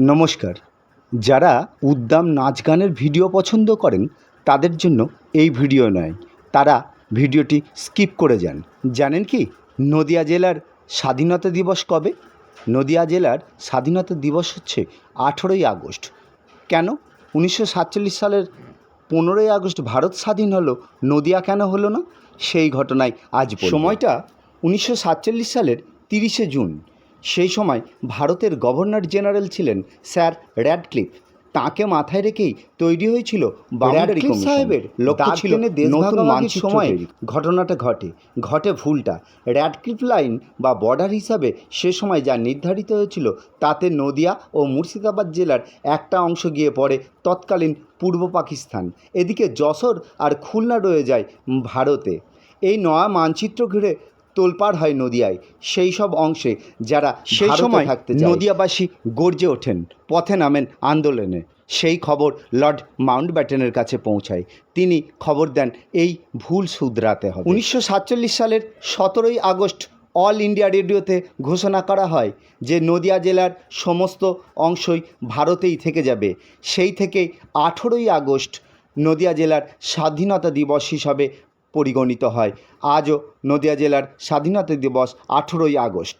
নমস্কার। যারা উদ্দাম নাচ গানের ভিডিও পছন্দ করেন, তাদের জন্য এই ভিডিও নয়। তারা ভিডিওটি স্কিপ করে যান। জানেন কি, নদিয়া জেলার স্বাধীনতা দিবস কবে? নদিয়া জেলার স্বাধীনতা দিবস হচ্ছে আঠেরোই আগস্ট। কেন? উনিশশো সাতচল্লিশ সালের পনেরোই আগস্ট ভারত স্বাধীন হলো, নদিয়া কেন হলো না? সেই ঘটনায় আজ সময়টা উনিশশো সাতচল্লিশ সালের তিরিশে জুন। সেই সময় ভারতের গভর্নর জেনারেল ছিলেন স্যার র্যাডক্লিফ। তাকে মাথায় রেখেই তৈরি হয়েছিল বাউন্ডারি সাহেবের লক্ষ্য ছিল নতুন মানচিত্র সময় ঘটনাটা ঘটে ঘটে ভুলটা। র্যাডক্লিফ লাইন বা বর্ডার হিসাবে সে সময় যা নির্ধারিত হয়েছিল তাতে নদিয়া ও মুর্শিদাবাদ জেলার একটা অংশ গিয়ে পড়ে তৎকালীন পূর্ব পাকিস্তান। এদিকে যশোর আর খুলনা রয়ে যায় ভারতে। এই নয়া মানচিত্র ঘিরে তোলপাড় হয় নদিয়ায় সেই সব অংশে যারা সেই সময় থাকতে নদিয়াবাসী গর্জে ওঠেন পথে নামেন আন্দোলনে। সেই খবর লর্ড মাউন্ট ব্যাটেনের কাছে পৌঁছায়। তিনি খবর দেন এই ভুল শুধরাতে হবে। উনিশশো সাতচল্লিশ সালের সতেরোই আগস্ট অল ইন্ডিয়া রেডিওতে ঘোষণা করা হয় যে নদিয়া জেলার সমস্ত অংশই ভারতেই থেকে যাবে। সেই থেকে আঠেরোই আগস্ট নদিয়া জেলার স্বাধীনতা দিবস হিসাবে পরিগণিত হয়। আজও নদিয়া জেলার স্বাধীনতা দিবস আঠেরোই আগস্ট।